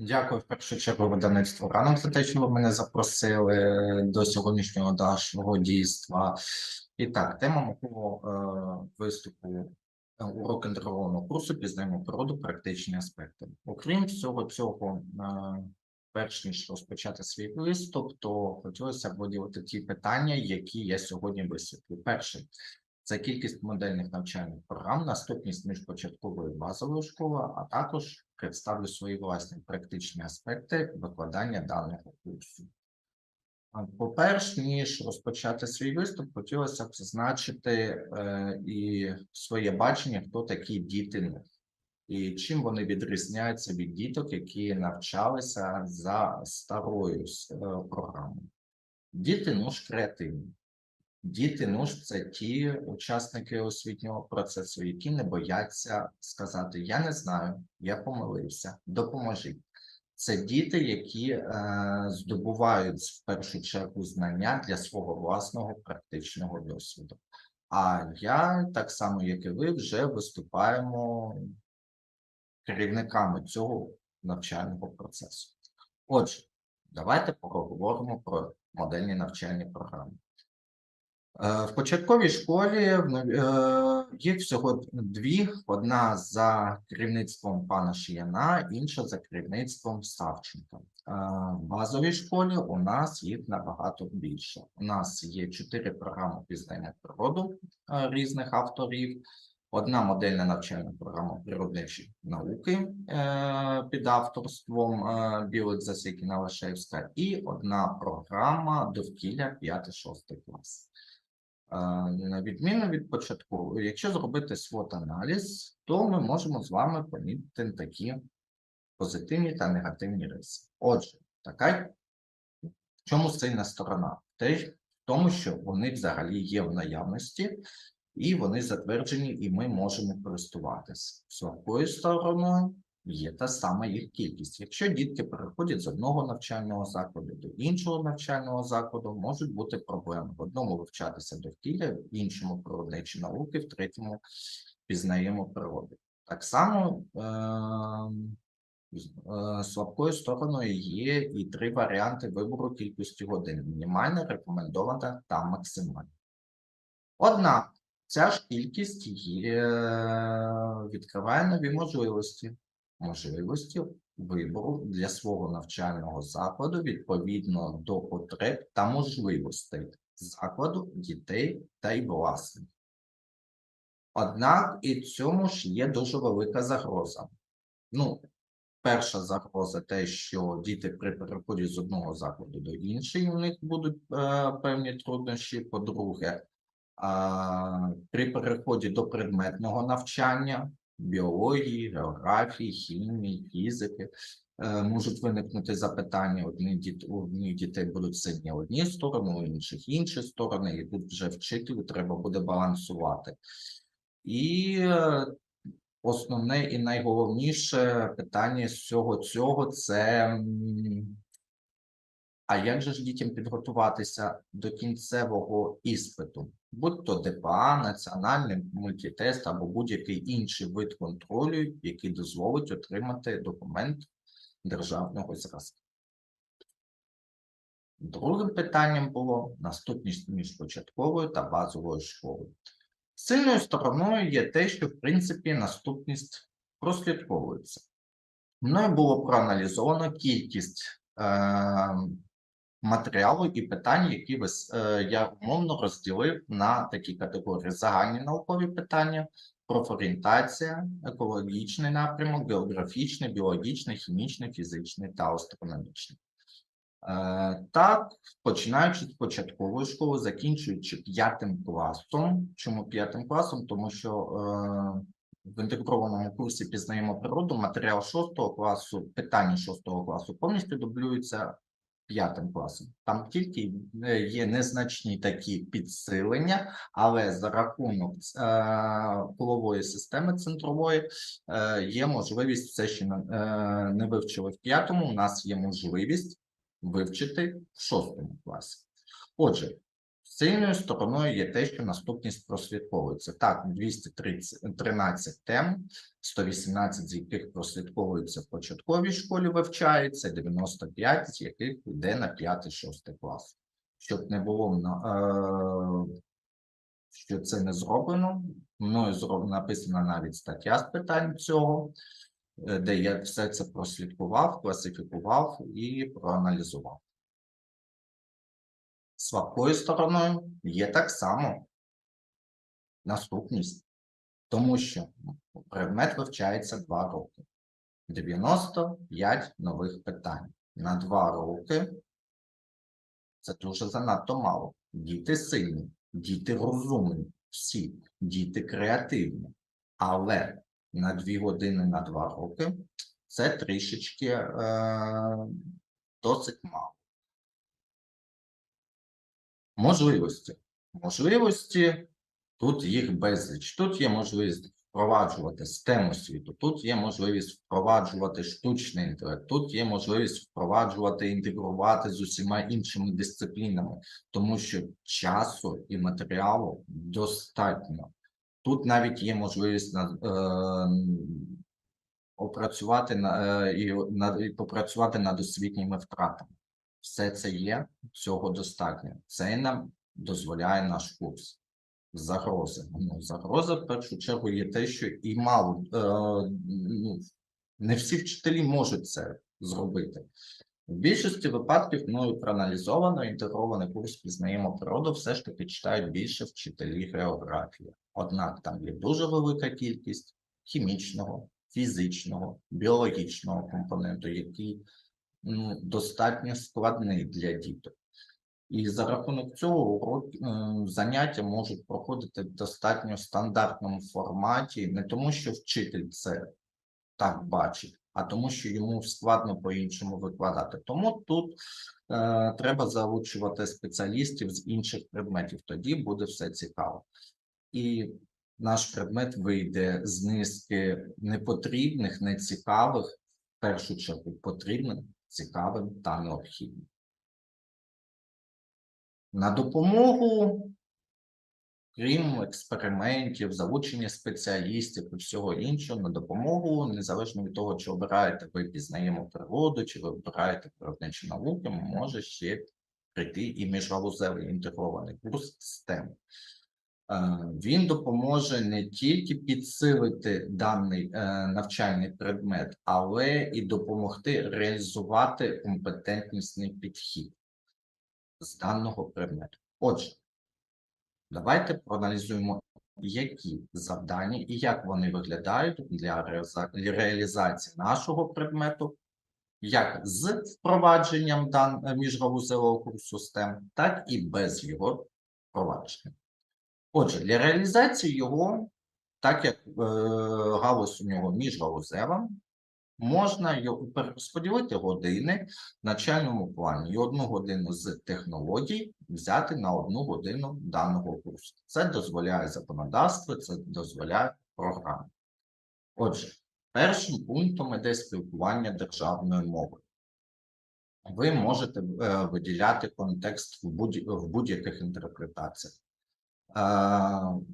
Дякую в першу чергу видавництву ранок за що ви мене запросили до сьогоднішнього нашого дійства. І так, тема мого е, виступу е, урок інтегрованого курсу пізнаємо природу, практичні аспекти. Окрім всього цього, е, перш ніж розпочати свій виступ, то хотілося б виділити ті питання, які я сьогодні висвітлю. Перше це кількість модельних навчальних програм, наступність між початковою і базовою школою, а також представлю свої власні практичні аспекти викладання даного курсу. По-перше, ніж розпочати свій виступ, хотілося б зазначити е, і своє бачення, хто такі діти НУ, і чим вони відрізняються від діток, які навчалися за старою е, програмою. Діти НУШ креативні. Діти НУШ це ті учасники освітнього процесу, які не бояться сказати: Я не знаю, я помилився, допоможіть. Це діти, які е, здобувають в першу чергу знання для свого власного практичного досвіду. А я, так само як і ви, вже виступаємо керівниками цього навчального процесу. Отже, давайте поговоримо про модельні навчальні програми. Е, В початковій школі е, їх всього дві: одна за керівництвом пана Шияна, інша за керівництвом Савченка. Е, В базовій школі у нас їх набагато більше. У нас є чотири програми пізнання природу різних авторів, одна модельна навчальна програма природничі науки під авторством Білик Засікіна Лашевська, і одна програма довкілля 5-6 клас. На відміну від початкової, якщо зробити свот-аналіз, то ми можемо з вами помітити такі позитивні та негативні риси. Отже, така в чому сильна сторона? Те, в тому, що вони взагалі є в наявності, і вони затверджені, і ми можемо користуватися. Слабкою стороною є та сама їх кількість. Якщо дітки переходять з одного навчального закладу до іншого навчального закладу, можуть бути проблеми. В одному вивчатися довкілля, в іншому природничі науки, в третьому пізнаємо природу. Так само ем, е, слабкою стороною є і три варіанти вибору кількості годин: мінімальна, рекомендована та максимальна. Однак ця ж кількість є, відкриває нові можливості, можливості вибору для свого навчального закладу відповідно до потреб та можливостей закладу, дітей та й власних. Однак і цьому ж є дуже велика загроза. Ну, перша загроза те, що діти при переході з одного закладу до іншого, у них будуть е, певні труднощі. По-друге, а, при переході до предметного навчання біології, географії, хімії, фізики е, можуть виникнути запитання. Одні діт, у одних дітей будуть сильні одні сторони, у інших інші сторони, і тут вже вчителю треба буде балансувати. І е, основне і найголовніше питання з всього цього це. а як же ж дітям підготуватися до кінцевого іспиту, будь то ДПА, національний мультитест або будь-який інший вид контролю, який дозволить отримати документ державного зразка? Другим питанням було наступність між початковою та базовою школою. Сильною стороною є те, що в принципі наступність прослідковується. Мною було проаналізовано кількість е, матеріалу і питань, які е, я умовно розділив на такі категорії: загальні наукові питання, профорієнтація, екологічний напрямок, географічний, біологічний, хімічний, фізичний та астрономічний. Е, Так, починаючи з початкової школи, закінчуючи п'ятим класом. Чому п'ятим класом? Тому що е, в інтегрованому курсі пізнаємо природу, матеріал шостого класу, питання шостого класу повністю дублюються п'ятим класом. Там тільки е, є незначні такі підсилення, але за рахунок е, полової системи центрової е, є можливість все, що не вивчили в п'ятому. У нас є можливість вивчити в шостому класі. Отже, Сильною стороною є те, що наступність прослідковується. Так, 213 тем, 118 з яких прослідковуються в початковій школі, вивчається, 95 з яких йде на 5-6 клас. Щоб не було е, що це не зроблено. Мною зроб- написана навіть стаття з питань цього, е, де я все це прослідкував, класифікував і проаналізував. Слабкою стороною є так само наступність, тому що предмет вивчається 2 роки. 95 нових питань на 2 роки. Це дуже занадто мало. Діти сильні, діти розумні, всі, діти креативні. Але на 2 години на 2 роки це трішечки е, досить мало. Можливості. Можливості тут їх безліч. Тут є можливість впроваджувати STEM освіту, тут є можливість впроваджувати штучний інтелект, тут є можливість впроваджувати, інтегрувати з усіма іншими дисциплінами, тому що часу і матеріалу достатньо. Тут навіть є можливість на, е, опрацювати на, е, і, на, і попрацювати над освітніми втратами. Все це є, цього достатньо. Це нам дозволяє наш курс. Загрози. Ну, загроза, в першу чергу, є те, що і мало е, ну, не всі вчителі можуть це зробити. В більшості випадків мною проаналізовано інтегрований курс пізнаємо природу, все ж таки читають більше вчителі географії. Однак там є дуже велика кількість хімічного, фізичного, біологічного компоненту, який достатньо складний для діток. І за рахунок цього урок, е, заняття можуть проходити в достатньо стандартному форматі, не тому, що вчитель це так бачить, а тому, що йому складно по-іншому викладати. Тому тут е, треба залучувати спеціалістів з інших предметів, тоді буде все цікаво. І наш предмет вийде з низки непотрібних, нецікавих, в першу чергу потрібним, цікавим та необхідним. На допомогу, крім експериментів, залучення спеціалістів і всього іншого, на допомогу, незалежно від того, чи обираєте ви пізнаємо природу, чи ви обираєте природничі науки, може ще прийти і міжгалузевий інтегрований курс STEM. Е, Він допоможе не тільки підсилити даний е, навчальний предмет, але і допомогти реалізувати компетентнісний підхід з даного предмету. Отже, давайте проаналізуємо, які завдання і як вони виглядають для реалізації нашого предмету, як з впровадженням дан міжгалузевого курсу STEM, так і без його впровадження. Отже, для реалізації його, так як е, галузь у нього міжгалузева, можна його перерозподілити години в начальному плані і одну годину з технологій взяти на одну годину даного курсу. Це дозволяє законодавство, це дозволяє програма. Отже, першим пунктом іде спілкування державною мовою. Ви можете е, виділяти контекст в будь- будь-яких інтерпретаціях. Е,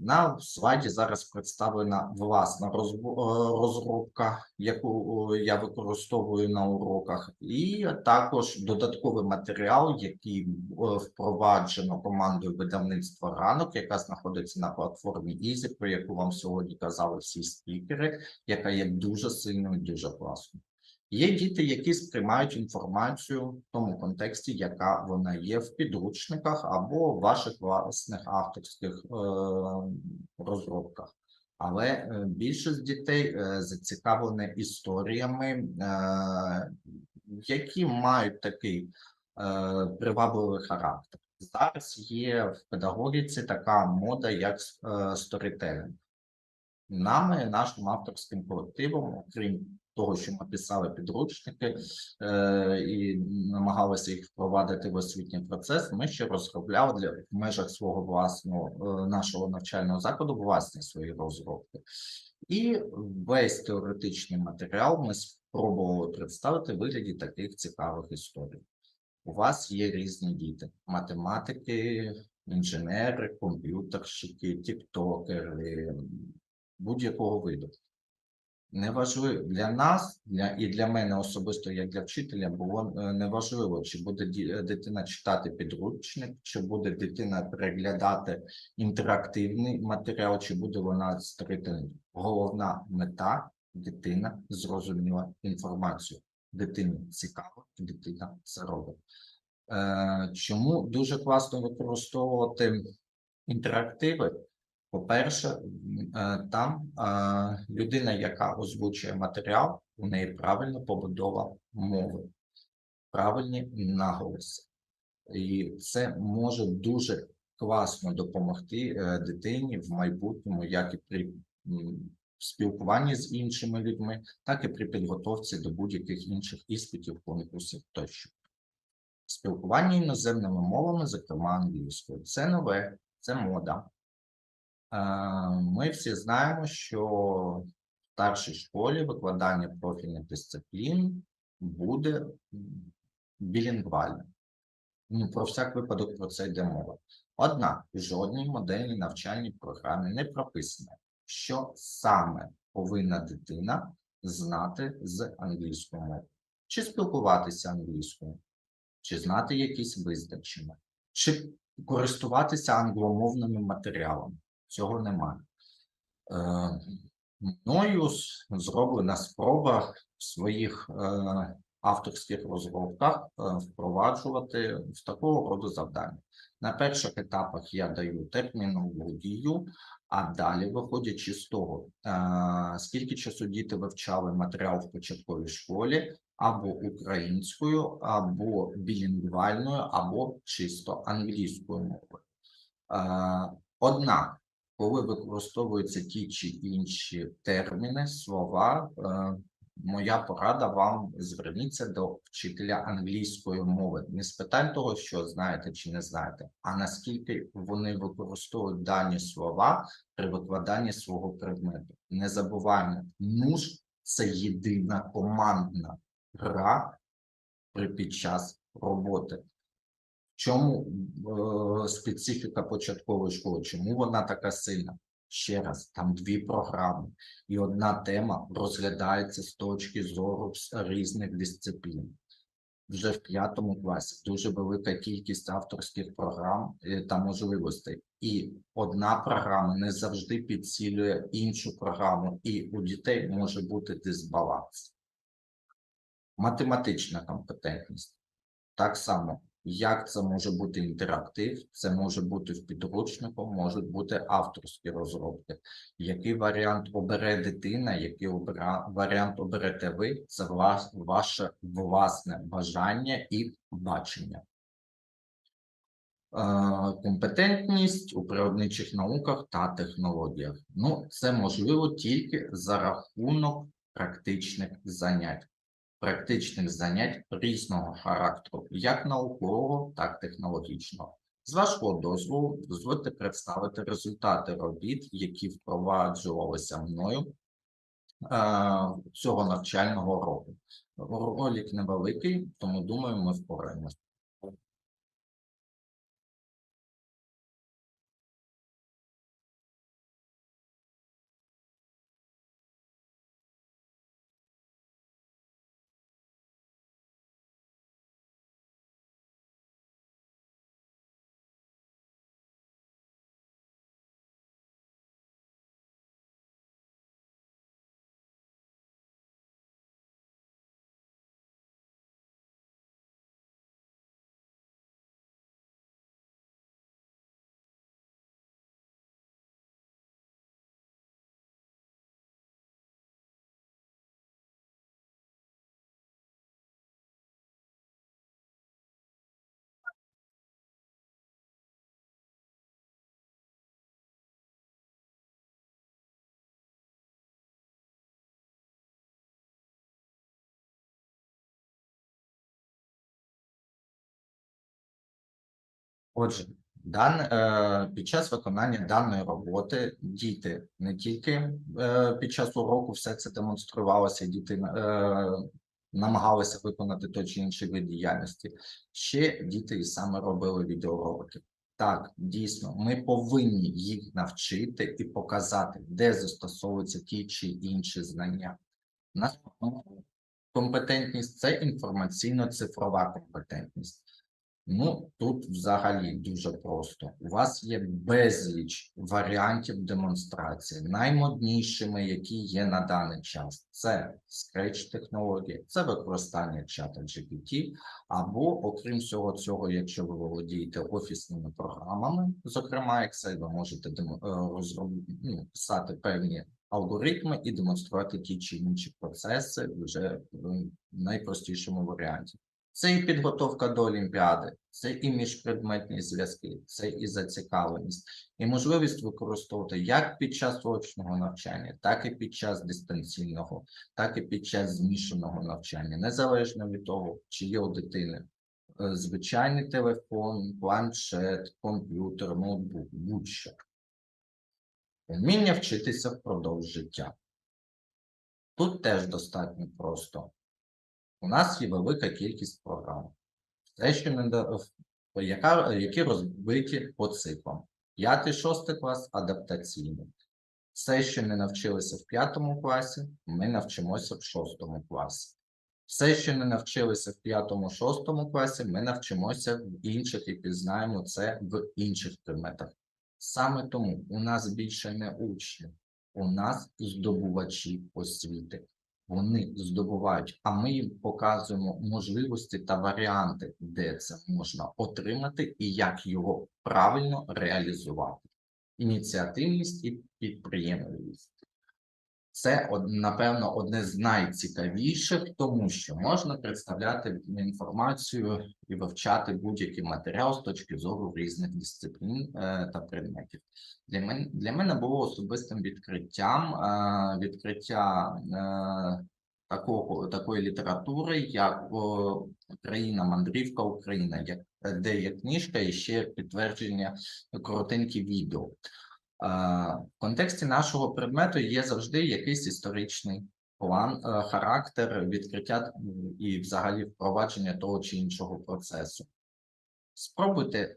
На слайді зараз представлена власна е, розробка, яку е, я використовую на уроках, і також додатковий матеріал, який впроваджено командою видавництва ранок, яка знаходиться на платформі Easy, про яку вам сьогодні казали всі спікери, яка є дуже сильною, і дуже класною. Є діти, які сприймають інформацію в тому контексті, яка вона є в підручниках або в ваших власних авторських е, розробках. Але е, більшість дітей е, зацікавлені історіями, які мають такий привабливий характер. Зараз є в педагогіці така мода, як сторітелінг. Нами, нашим авторським колективом, окрім того, що ми писали підручники е, і намагалися їх впровадити в освітній процес, ми ще розробляли для в межах свого власного е, нашого навчального закладу власні свої розробки. І весь теоретичний матеріал ми спробували представити в вигляді таких цікавих історій. У вас є різні діти: математики, інженери, комп'ютерщики, тіктокери, будь-якого виду. Неважливо для нас, для і для мене особисто, як для вчителя, було е, неважливо, чи буде е, дитина читати підручник, чи буде дитина переглядати інтерактивний матеріал, чи буде вона стрити. Головна мета дитина зрозуміла інформацію. Дитині цікаво, дитина це робить. Е, чому дуже класно використовувати інтерактиви? По-перше, е, там е, людина, яка озвучує матеріал, у неї правильна побудова мови, правильні наголоси. І це може дуже класно допомогти е, дитині в майбутньому, як і при спілкуванні з іншими людьми, так і при підготовці до будь-яких інших іспитів, конкурсів тощо. Спілкування іноземними мовами, зокрема англійською. Це нове, це мода. Е, Ми всі знаємо, що в старшій школі викладання профільних дисциплін буде білінгвальним. Ну, про всяк випадок про це йде мова. Однак в жодній модельній навчальній програмі не прописано, що саме повинна дитина знати з англійської мови, чи спілкуватися англійською, чи знати якісь визначення, чи користуватися англомовними матеріалами. Цього немає. Е, мною зроблена спроба в своїх е, авторських розробках е, впроваджувати в такого роду завдання. На перших етапах я даю термінологію, а далі, виходячи з того, скільки часу діти вивчали матеріал в початковій школі, або українською, або білінгвальною, або чисто англійською мовою. Однак, коли використовуються ті чи інші терміни, слова, е, моя порада вам зверніться до вчителя англійської мови. Не з питань того, що знаєте чи не знаєте, а наскільки вони використовують дані слова при викладанні свого предмету. Не забуваємо, НУШ це єдина командна гра при під час роботи. Чому е, специфіка початкової школи? Чому вона така сильна? Ще раз, там дві програми, і одна тема розглядається з точки зору різних дисциплін. Вже в п'ятому класі дуже велика кількість авторських програм е, та можливостей. І одна програма не завжди підсилює іншу програму, і у дітей може бути дисбаланс. Математична компетентність. Так само, як це може бути інтерактив, це може бути в підручнику, можуть бути авторські розробки. Який варіант обере дитина, який обира, варіант оберете ви, це ваш, ваше власне бажання і бачення. Е, Компетентність у природничих науках та технологіях. Ну, це можливо тільки за рахунок практичних занять практичних занять різного характеру, як наукового, так і технологічного. З вашого дозволу, дозвольте представити результати робіт, які впроваджувалися мною е, цього навчального року. Ролік невеликий, тому думаю, ми впораємося. Отже, дан, е, під час виконання даної роботи діти не тільки е, під час уроку все це демонструвалося, діти е, намагалися виконати той чи інший вид діяльності. Ще діти і саме робили відеоролики. Так, дійсно, ми повинні їх навчити і показати, де застосовуються ті чи інші знання. Наступна компетентність це інформаційно-цифрова компетентність. Ну, тут взагалі дуже просто. У вас є безліч варіантів демонстрації, наймоднішими, які є на даний час. Це Scratch технології, це використання чата GPT, або, окрім всього цього, якщо ви володієте офісними програмами, зокрема Excel, ви можете е, розроб- ну, писати певні алгоритми і демонструвати ті чи інші процеси вже в найпростішому варіанті. Це і підготовка до Олімпіади, це і міжпредметні зв'язки, це і зацікавленість, і можливість використовувати як під час очного навчання, так і під час дистанційного, так і під час змішаного навчання, незалежно від того, чи є у дитини е, звичайний телефон, планшет, комп'ютер, ноутбук, будь-що. Вміння вчитися впродовж життя. Тут теж достатньо просто. У нас є велика кількість програм. Те, що в- яка, які розбиті по циклам. П'ятий, шостий клас адаптаційний. Все, що не навчилися в п'ятому класі, ми навчимося в шостому класі. Все, що не навчилися в п'ятому, шостому класі, ми навчимося в інших і пізнаємо це в інших предметах. Саме тому у нас більше не учні, у нас здобувачі освіти. Вони здобувають, а ми їм показуємо можливості та варіанти, де це можна отримати і як його правильно реалізувати. Ініціативність і підприємливість. Це напевно одне з найцікавіших, тому що можна представляти інформацію і вивчати будь-який матеріал з точки зору різних дисциплін е, та предметів. Для мене для мене було особистим відкриттям е, відкриття е, такого такої літератури, як о, Країна мандрівка Україна, як де є книжка і ще підтвердження коротенькі відео. В контексті нашого предмету є завжди якийсь історичний план, е, характер відкриття і взагалі впровадження того чи іншого процесу. Спробуйте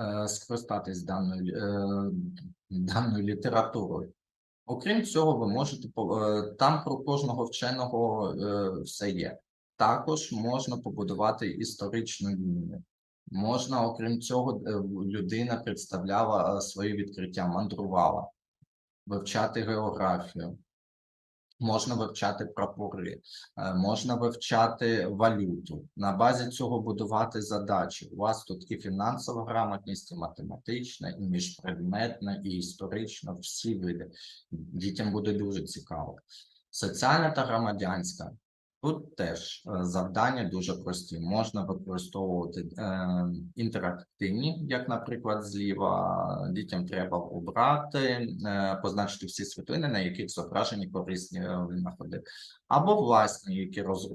е, скористатись даною, е, даною літературою. Окрім цього, ви можете там про кожного вченого все є. Також можна побудувати історичну лінію. Можна, окрім цього, е, людина представляла е, свої відкриття, мандрувала, вивчати географію, можна вивчати прапори, е, можна вивчати валюту. На базі цього будувати задачі. У вас тут і фінансова грамотність, і математична, і міжпредметна, і історична, всі види. Дітям буде дуже цікаво. Соціальна та громадянська. Тут теж е, завдання дуже прості. Можна використовувати е, інтерактивні, як, наприклад, зліва. Дітям треба обрати, е, позначити всі світлини, на яких зображені корисні е, винаходи, або власні, які роз, е,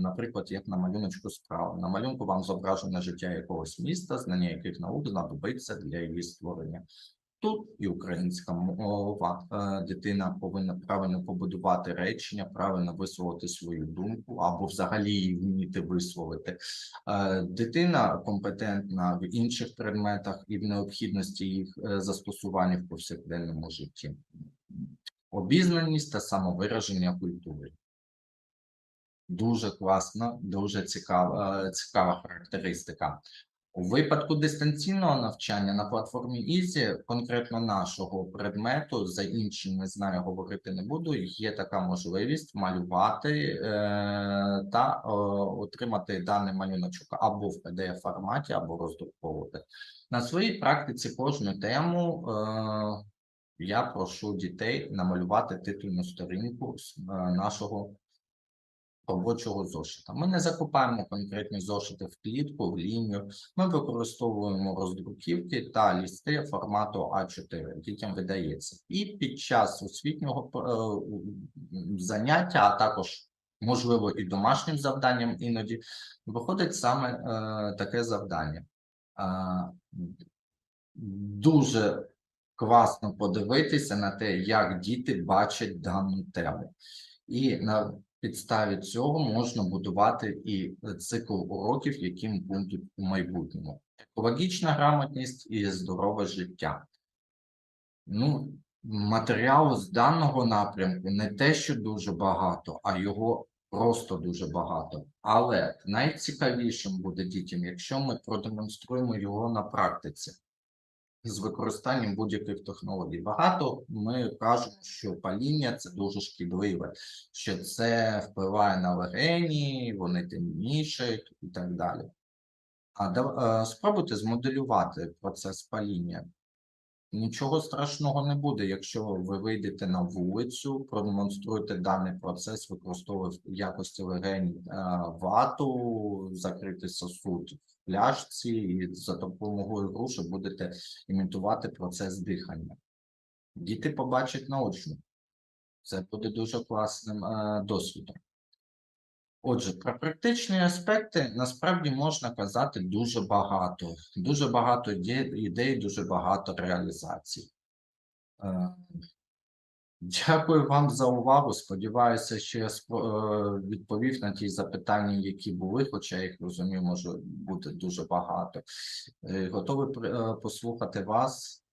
наприклад, як на малюночку справа. На малюнку вам зображено життя якогось міста, знання яких наук знадобиться для її створення. Тут і українська мова, е, дитина повинна правильно побудувати речення, правильно висловити свою думку або взагалі її вміти висловити. Е, Дитина компетентна в інших предметах і в необхідності їх е, застосування в повсякденному житті. Обізнаність та самовираження культури. Дуже класно, дуже цікава, цікава характеристика. У випадку дистанційного навчання на платформі Easy, конкретно нашого предмету, за інші не знаю, говорити не буду. Є така можливість малювати е, та е, отримати даний малюночок або в pdf форматі, або роздруковувати. На своїй практиці кожну тему е, я прошу дітей намалювати титульну сторінку е, нашого робочого зошита. Ми не закупаємо конкретні зошити в клітку, в лінію. Ми використовуємо роздруківки та лісти формату А4. Дітям видається. І під час освітнього е, заняття, а також можливо і домашнім завданням іноді виходить саме е, таке завдання. А, Дуже класно подивитися на те, як діти бачать дану тему. І на підставі цього можна будувати і цикл уроків, яким будуть у майбутньому. Екологічна грамотність і здорове життя. Ну, матеріалу з даного напрямку не те, що дуже багато, а його просто дуже багато. Але найцікавішим буде дітям, якщо ми продемонструємо його на практиці з використанням будь-яких технологій. Багато ми кажемо, що паління це дуже шкідливе, що це впливає на легені, вони темнішають і так далі. А е, спробуйте змоделювати процес паління. Нічого страшного не буде, якщо ви вийдете на вулицю, продемонструєте даний процес, використовуєте в якості легень е, вату, закритий сосуд в пляшці, і за допомогою груші будете імітувати процес дихання. Діти побачать наочно. Це буде дуже класним е, досвідом. Отже, про практичні аспекти насправді можна казати дуже багато. Дуже багато ідей, дуже багато реалізацій. Е, Дякую вам за увагу. Сподіваюся, що я е, відповів на ті запитання, які були, хоча я їх розумію, може бути дуже багато. Е, Готовий послухати вас.